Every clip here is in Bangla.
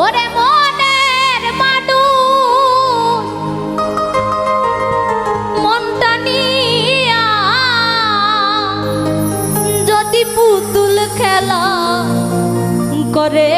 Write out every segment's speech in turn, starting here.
ওরে মনের মানুষ মনটা নিয়া যদি পুতুল খেলা করে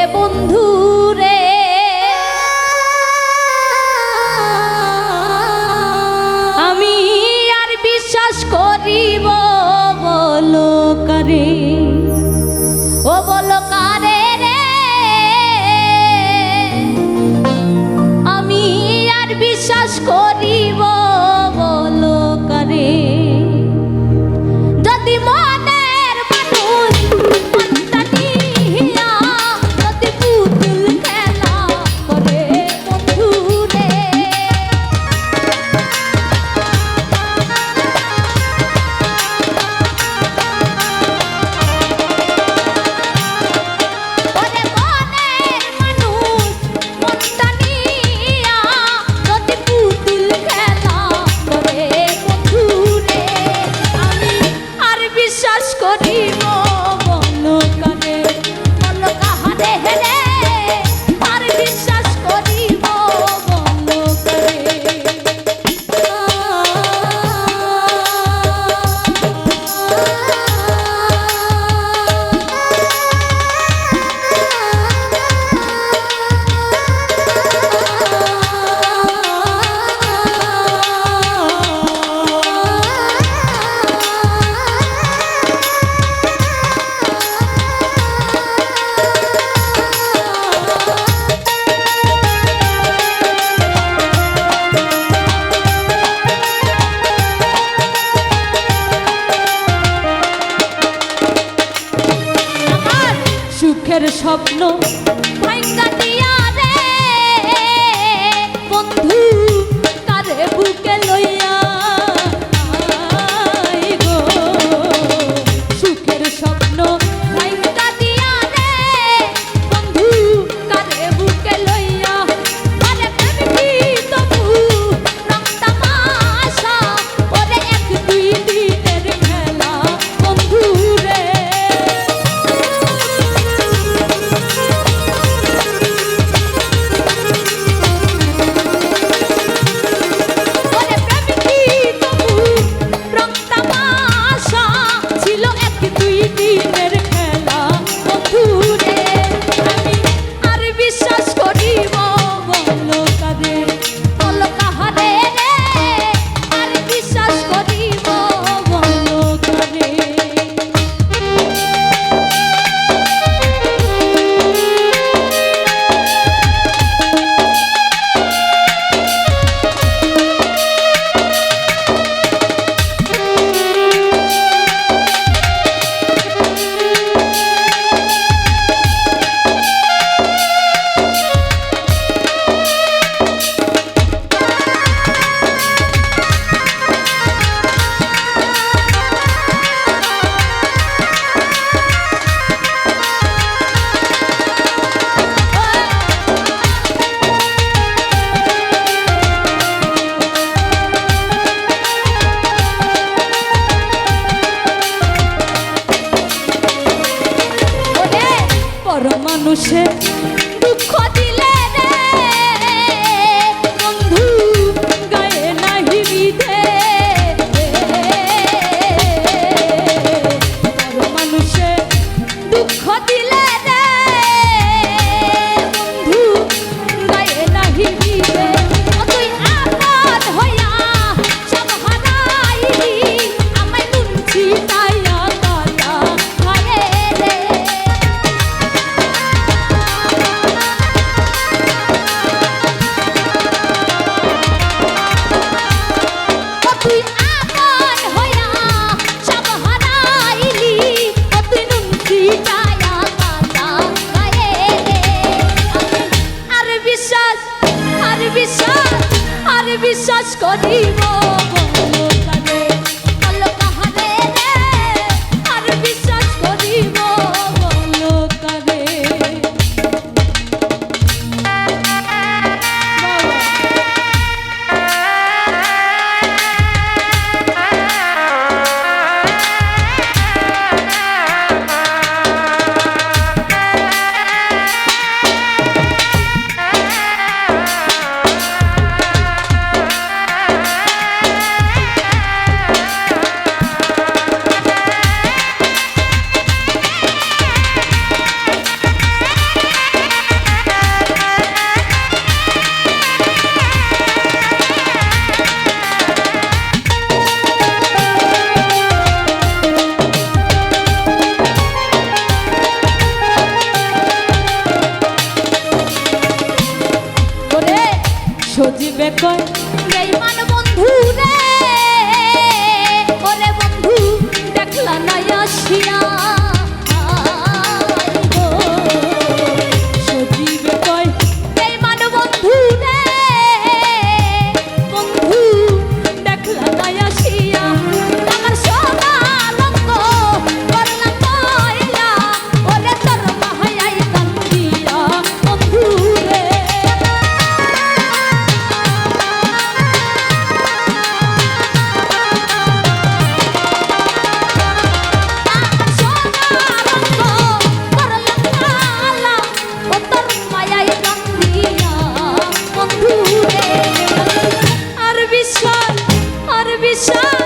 বিশ্বাস করিব মন কানে। মন কাহারে হেলে স্বপ্ন ভাঙ্গা বিশ্বাস করি shine.